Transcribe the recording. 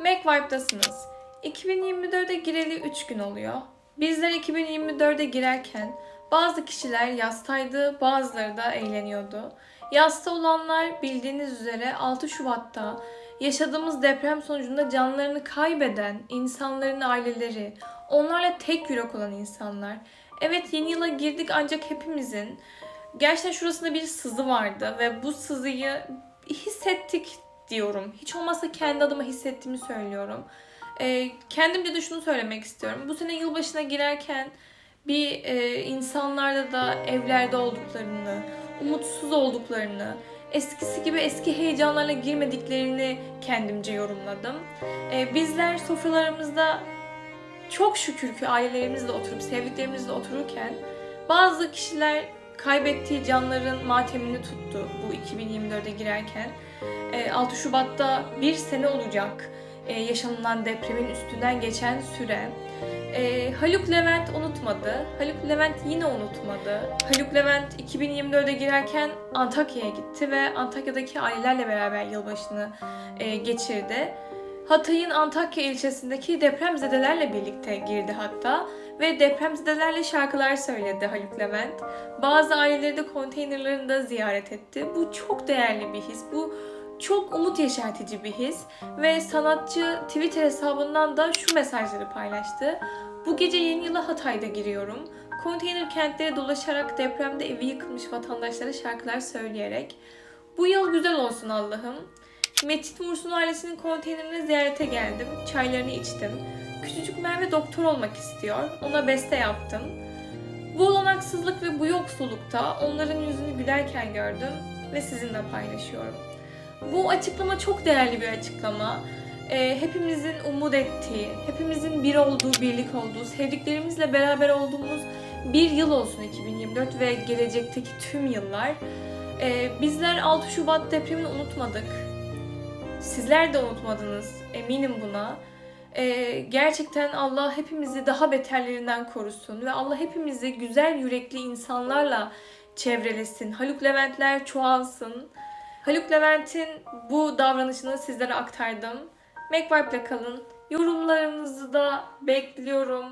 MacVibe'dasınız. 2024'e gireli 3 gün oluyor. Bizler 2024'e girerken bazı kişiler yastaydı, bazıları da eğleniyordu. Yasta olanlar bildiğiniz üzere 6 Şubat'ta yaşadığımız deprem sonucunda canlarını kaybeden insanların aileleri, onlarla tek yürek olan insanlar. Evet yeni yıla girdik ancak hepimizin gerçekten şurasında bir sızı vardı ve bu sızıyı hissettik diyorum. Hiç olmazsa kendi adıma hissettiğimi söylüyorum. Ee, kendimce de şunu söylemek istiyorum. Bu sene yılbaşına girerken bir e, insanlarda da evlerde olduklarını, umutsuz olduklarını, eskisi gibi eski heyecanlarla girmediklerini kendimce yorumladım. Ee, bizler sofralarımızda çok şükür ki ailelerimizle oturup, sevdiklerimizle otururken bazı kişiler kaybettiği canların matemini tuttu bu 2024'e girerken. E, 6 Şubat'ta bir sene olacak e, yaşanılan depremin üstünden geçen süre. E, Haluk Levent unutmadı. Haluk Levent yine unutmadı. Haluk Levent 2024'e girerken Antakya'ya gitti ve Antakya'daki ailelerle beraber yılbaşını e, geçirdi. Hatay'ın Antakya ilçesindeki depremzedelerle birlikte girdi hatta ve depremzedelerle şarkılar söyledi Haluk Levent. Bazı aileleri de konteynerlarında ziyaret etti. Bu çok değerli bir his. Bu çok umut yeşertici bir his ve sanatçı Twitter hesabından da şu mesajları paylaştı. Bu gece yeni yıla Hatay'da giriyorum. Konteyner kentlere dolaşarak depremde evi yıkılmış vatandaşlara şarkılar söyleyerek. Bu yıl güzel olsun Allah'ım. Metin Mursun ailesinin konteynerine ziyarete geldim. Çaylarını içtim. Küçücük Merve doktor olmak istiyor. Ona beste yaptım. Bu olanaksızlık ve bu yoksullukta onların yüzünü gülerken gördüm ve sizinle paylaşıyorum. Bu açıklama çok değerli bir açıklama. Ee, hepimizin umut ettiği, hepimizin bir olduğu, birlik olduğu, sevdiklerimizle beraber olduğumuz bir yıl olsun 2024 ve gelecekteki tüm yıllar. Ee, bizler 6 Şubat depremini unutmadık. Sizler de unutmadınız, eminim buna. Ee, gerçekten Allah hepimizi daha beterlerinden korusun ve Allah hepimizi güzel yürekli insanlarla çevrelesin. Haluk Leventler çoğalsın. Haluk Levent'in bu davranışını sizlere aktardım. MacVibe'le kalın. Yorumlarınızı da bekliyorum.